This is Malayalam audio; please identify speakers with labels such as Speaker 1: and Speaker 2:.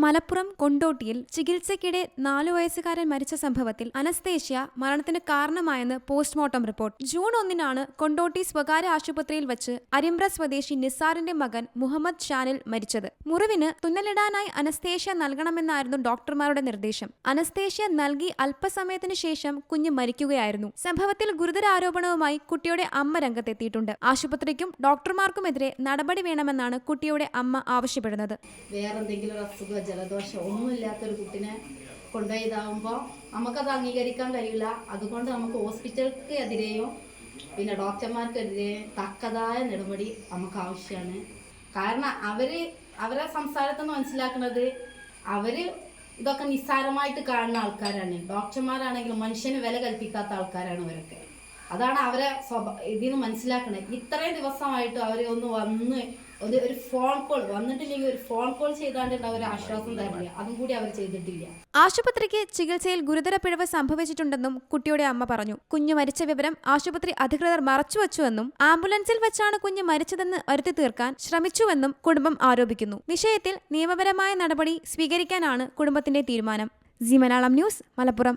Speaker 1: മലപ്പുറം കൊണ്ടോട്ടിയിൽ ചികിത്സയ്ക്കിടെ നാലു വയസ്സുകാരൻ മരിച്ച സംഭവത്തിൽ അനസ്തേഷ്യ മരണത്തിന് കാരണമായെന്ന് പോസ്റ്റ്മോർട്ടം റിപ്പോർട്ട്. ജൂൺ ഒന്നിനാണ് കൊണ്ടോട്ടി സ്വകാര്യ ആശുപത്രിയിൽ വെച്ച് അരിമ്പ്ര സ്വദേശി നിസാറിന്റെ മകൻ മുഹമ്മദ് ഷാനിൽ മരിച്ചത്. മുറിവിന് തുന്നലിടാനായി അനസ്തേഷ്യ നൽകണമെന്നായിരുന്നു ഡോക്ടർമാരുടെ നിർദ്ദേശം. അനസ്തേഷ്യ നൽകി അല്പസമയത്തിന് ശേഷം കുഞ്ഞ് മരിക്കുകയായിരുന്നു. സംഭവത്തിൽ ഗുരുതര ആരോപണവുമായി കുട്ടിയുടെ അമ്മ രംഗത്തെത്തിയിട്ടുണ്ട്. ആശുപത്രിക്കും ഡോക്ടർമാർക്കുമെതിരെ നടപടി വേണമെന്നാണ് കുട്ടിയുടെ അമ്മ ആവശ്യപ്പെടുന്നത്.
Speaker 2: ജലദോഷം ഒന്നുമില്ലാത്തൊരു കുട്ടിനെ കൊണ്ടുപോയി ഇതാവുമ്പോൾ നമുക്കത് അംഗീകരിക്കാൻ കഴിയില്ല. അതുകൊണ്ട് നമുക്ക് ഹോസ്പിറ്റൽക്ക് എതിരെയും പിന്നെ ഡോക്ടർമാർക്കെതിരെയും തക്കതായ നടപടി നമുക്ക് ആവശ്യമാണ്. കാരണം അവർ അവരെ സംസാരത്തിൽ നിന്ന് മനസ്സിലാക്കുന്നത് അവർ ഇതൊക്കെ നിസ്സാരമായിട്ട് കാണുന്ന ആൾക്കാരാണ്. ഡോക്ടർമാരാണെങ്കിലും മനുഷ്യന് വില കൽപ്പിക്കാത്ത ആൾക്കാരാണ് ഇവരൊക്കെ. അതാണ് അവരെ സ്വഭാ ഇതിന് മനസ്സിലാക്കണത്. ഇത്രയും ദിവസമായിട്ട് അവർ ഒന്ന് വന്ന് ഒരു ഒരു ഫോൺ കോൾ വന്നിട്ടില്ലെങ്കിൽ ഒരു ഫോൺ കോൾ ചെയ്താണ്ട് അവർ ആശ്വാസം തരില്ല. അതും കൂടി അവർ ചെയ്തിട്ടില്ല.
Speaker 1: ആശുപത്രിക്ക് ചികിത്സയിൽ ഗുരുതര പിഴവ് സംഭവിച്ചിട്ടുണ്ടെന്നും കുട്ടിയുടെ അമ്മ പറഞ്ഞു. കുഞ്ഞു മരിച്ച വിവരം ആശുപത്രി അധികൃതർ മറച്ചുവെച്ചുവെന്നും ആംബുലൻസിൽ വെച്ചാണ് കുഞ്ഞ് മരിച്ചതെന്ന് വരുത്തി തീർക്കാൻ ശ്രമിച്ചുവെന്നും കുടുംബം ആരോപിക്കുന്നു. വിഷയത്തിൽ നിയമപരമായ നടപടി സ്വീകരിക്കാനാണ് കുടുംബത്തിന്റെ തീരുമാനം. G Malayalam news Malappuram.